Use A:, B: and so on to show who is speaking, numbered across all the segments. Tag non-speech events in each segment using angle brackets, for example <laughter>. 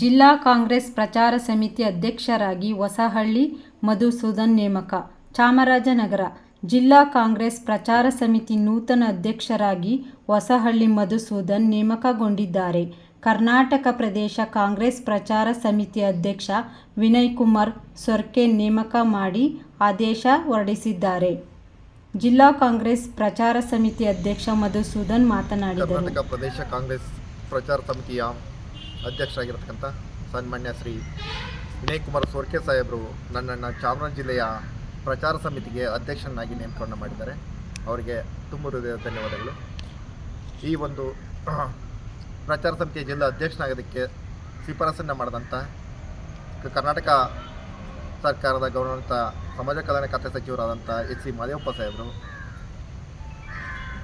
A: ಜಿಲ್ಲಾ ಕಾಂಗ್ರೆಸ್ ಪ್ರಚಾರ ಸಮಿತಿ ಅಧ್ಯಕ್ಷರಾಗಿ ಹೊಸಹಳ್ಳಿ ಮಧುಸೂದನ್ ನೇಮಕ, ಚಾಮರಾಜನಗರ ಜಿಲ್ಲಾ ಕಾಂಗ್ರೆಸ್ ಪ್ರಚಾರ ಸಮಿತಿ ನೂತನ ಅಧ್ಯಕ್ಷರಾಗಿ ಹೊಸಹಳ್ಳಿ ಮಧುಸೂದನ್ ನೇಮಕಗೊಂಡಿದ್ದಾರೆ. ಕರ್ನಾಟಕ ಪ್ರದೇಶ ಕಾಂಗ್ರೆಸ್ ಪ್ರಚಾರ ಸಮಿತಿ ಅಧ್ಯಕ್ಷ ವಿನಯ್ ಕುಮಾರ್ ಸೊರ್ಕೆ ನೇಮಕ ಮಾಡಿ ಆದೇಶ ಹೊರಡಿಸಿದ್ದಾರೆ. ಜಿಲ್ಲಾ ಕಾಂಗ್ರೆಸ್ ಪ್ರಚಾರ ಸಮಿತಿ ಅಧ್ಯಕ್ಷ ಮಧುಸೂದನ್ ಮಾತನಾಡಿದರು.
B: ಪ್ರದೇಶ ಕಾಂಗ್ರೆಸ್ ಪ್ರಚಾರ ಸಮಿತಿಯ ಅಧ್ಯಕ್ಷರಾಗಿರ್ತಕ್ಕಂಥ ಸನ್ಮಾನ್ಯ ಶ್ರೀ ವಿನಯ್ ಕುಮಾರ್ ಸೋರ್ಕೆ ಸಾಹೇಬರು ನನ್ನನ್ನು ಚಾಮರಾಜ ಜಿಲ್ಲೆಯ ಪ್ರಚಾರ ಸಮಿತಿಗೆ ಅಧ್ಯಕ್ಷನಾಗಿ ನೇಮಕರಣ ಮಾಡಿದ್ದಾರೆ. ಅವರಿಗೆ ತುಂಬ ಹೃದಯದ ಧನ್ಯವಾದಗಳು. ಈ ಒಂದು <clears throat> ಪ್ರಚಾರ ಸಮಿತಿಯ ಜಿಲ್ಲಾ ಅಧ್ಯಕ್ಷನಾಗೋದಕ್ಕೆ ಶಿಫಾರಸನ್ನು ಮಾಡಿದಂಥ ಕರ್ನಾಟಕ ಸರ್ಕಾರದ ಗೌರವಾನ್ವಿತ ಸಮಾಜ ಕಲ್ಯಾಣ ಖಾತೆ ಸಚಿವರಾದಂಥ ಎಚ್ ಸಿ ಮಾದೇವಪ್ಪ ಸಾಹೇಬರು,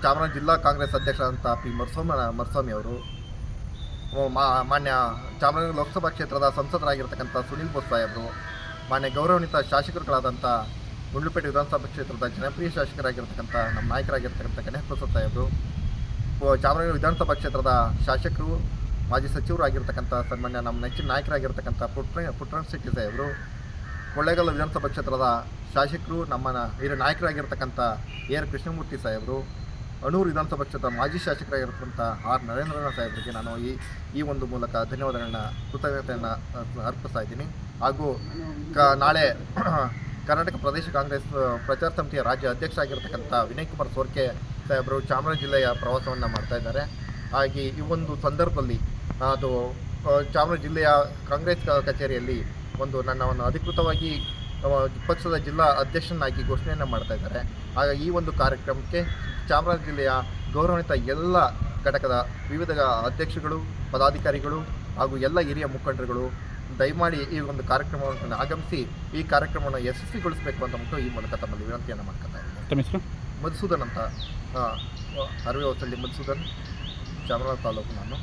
B: ಚಾಮರಾಜ ಜಿಲ್ಲಾ ಕಾಂಗ್ರೆಸ್ ಅಧ್ಯಕ್ಷರಾದಂಥ ಪಿ ಮರುಸ್ವಾಮಿ ಮರುಸ್ವಾಮಿ ಅವರು ಮಾನ್ಯ ಚಾಮರಾಜನಗರ ಲೋಕಸಭಾ ಕ್ಷೇತ್ರದ ಸಂಸದರಾಗಿರ್ತಕ್ಕಂಥ ಸುನೀಲ್ ಬೋಸ್ ಅವರು ಮಾನ್ಯ ಗೌರವಾನ್ವಿತ ಶಾಸಕರುಗಳಾದಂಥ ಗುಂಡ್ಲುಪೇಟೆ ವಿಧಾನಸಭಾ ಕ್ಷೇತ್ರದ ಜನಪ್ರಿಯ ಶಾಸಕರಾಗಿರ್ತಕ್ಕಂಥ ನಮ್ಮ ನಾಯಕರಾಗಿರ್ತಕ್ಕಂಥ ಗಣೇಶ್ ಪ್ರಸಾದ್ ಓ, ಚಾಮರಾಜನಗರ ವಿಧಾನಸಭಾ ಕ್ಷೇತ್ರದ ಶಾಸಕರು ಮಾಜಿ ಸಚಿವರು ಆಗಿರ್ತಕ್ಕಂಥ ಸನ್ಮಾನ್ಯ ನಮ್ಮ ನೆಚ್ಚಿನ ನಾಯಕರಾಗಿರ್ತಕ್ಕಂಥ ಪುಟ್ರ ಪುಟ್ರನ್ ಶೆಟ್ಟಿ ಸಾಹೇಬರು ಕೊಳ್ಳೇಗಾಲ ವಿಧಾನಸಭಾ ಕ್ಷೇತ್ರದ ಶಾಸಕರು ನಮ್ಮ ಹಿರಿಯ ನಾಯಕರಾಗಿರ್ತಕ್ಕಂಥ ಎ ಆರ್ ಕೃಷ್ಣಮೂರ್ತಿ ಸಾಹೇಬರು ಅಣೂರು ವಿಧಾನಸಭಾ ಕ್ಷೇತ್ರದ ಮಾಜಿ ಶಾಸಕರಾಗಿರ್ತಕ್ಕಂಥ ಆರ್ ನರೇಂದ್ರನಾಥ್ ಸಾಹೇಬರಿಗೆ ನಾನು ಈ ಈ ಒಂದು ಮೂಲಕ ಧನ್ಯವಾದಗಳನ್ನ ಕೃತಜ್ಞತೆಯನ್ನು ಅರ್ಪಿಸ್ತಾ ಇದ್ದೀನಿ. ಹಾಗೂ ಕ, ನಾಳೆ <clears throat> ಕರ್ನಾಟಕ ಪ್ರದೇಶ ಕಾಂಗ್ರೆಸ್ ಪ್ರಚಾರ ಸಮಿತಿಯ ರಾಜ್ಯ ಅಧ್ಯಕ್ಷ ಆಗಿರ್ತಕ್ಕಂಥ ವಿನಯ್ ಕುಮಾರ್ ಸೋರ್ಕೆ ಸಾಹೇಬರು ಚಾಮರಾಜ ಜಿಲ್ಲೆಯ ಪ್ರವಾಸವನ್ನು ಮಾಡ್ತಾ ಇದ್ದಾರೆ. ಹಾಗೆ ಈ ಒಂದು ಸಂದರ್ಭದಲ್ಲಿ, ಅದು ಚಾಮರಾಜ ಜಿಲ್ಲೆಯ ಕಾಂಗ್ರೆಸ್ ಕಚೇರಿಯಲ್ಲಿ ಒಂದು ನನ್ನ ಅಧಿಕೃತವಾಗಿ ಪಕ್ಷದ ಜಿಲ್ಲಾ ಅಧ್ಯಕ್ಷನಾಗಿ ಘೋಷಣೆಯನ್ನು ಮಾಡ್ತಾ ಇದ್ದಾರೆ. ಆಗ ಈ ಒಂದು ಕಾರ್ಯಕ್ರಮಕ್ಕೆ ಚಾಮರಾಜ ಜಿಲ್ಲೆಯ ಗೌರವಾನ್ವಿತ ಎಲ್ಲ ಘಟಕದ ವಿವಿಧ ಅಧ್ಯಕ್ಷಗಳು ಪದಾಧಿಕಾರಿಗಳು ಹಾಗೂ ಎಲ್ಲ ಹಿರಿಯ ಮುಖಂಡರುಗಳು ದಯಮಾಡಿ ಈ ಒಂದು ಕಾರ್ಯಕ್ರಮವನ್ನು ಆಗಮಿಸಿ ಈ ಕಾರ್ಯಕ್ರಮವನ್ನು ಯಶಸ್ವಿಗೊಳಿಸಬೇಕು ಅಂತ ಮತ್ತು ಈ ಮೂಲಕ ತಮ್ಮಲ್ಲಿ ವಿನಂತಿಯನ್ನು ಮಾಡ್ಕೊತಾ
C: ಹೆಸರು?
B: ಮಧುಸೂದನ್ ಅಂತ. ಅರವಿ ಅರವೆ ಹೊಸಳ್ಳಿ ಮಧುಸೂದನ್ ಚಾಮರಾಜ ತಾಲೂಕು ನಾನು.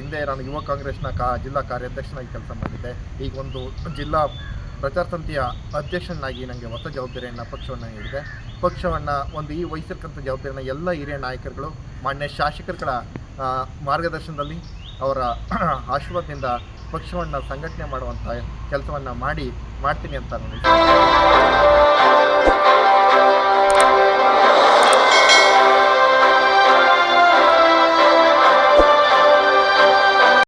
B: ಹಿಂದೆ ನಾನು ಯುವ ಕಾಂಗ್ರೆಸ್ನ ಕಾ ಜಿಲ್ಲಾ ಕಾರ್ಯಾಧ್ಯಕ್ಷನಾಗಿ ಕೆಲಸ ಮಾಡಿದ್ದೆ. ಈಗ ಒಂದು ಜಿಲ್ಲಾ ಪ್ರಚಾರ ಸಮಿತಿಯ ಅಧ್ಯಕ್ಷನಾಗಿ ನನಗೆ ಹೊಸ ಜವಾಬ್ದಾರಿಯನ್ನು ಪಕ್ಷವನ್ನು ನೀಡಿದೆ. ಪಕ್ಷವನ್ನು ಒಂದು ಈ ವಹಿಸಿರ್ತಕ್ಕಂಥ ಜವಾಬ್ದಾರಿಯನ್ನು ಎಲ್ಲ ಹಿರಿಯ ನಾಯಕರುಗಳು, ಮಾನ್ಯ ಶಾಸಕರುಗಳ ಮಾರ್ಗದರ್ಶನದಲ್ಲಿ ಅವರ <clears throat> ಆಶೀರ್ವಾದದಿಂದ ಪಕ್ಷವನ್ನು ಸಂಘಟನೆ ಮಾಡುವಂಥ ಕೆಲಸವನ್ನು ಮಾಡಿ, ಮಾಡ್ತೀನಿ ಅಂತ ನಾನು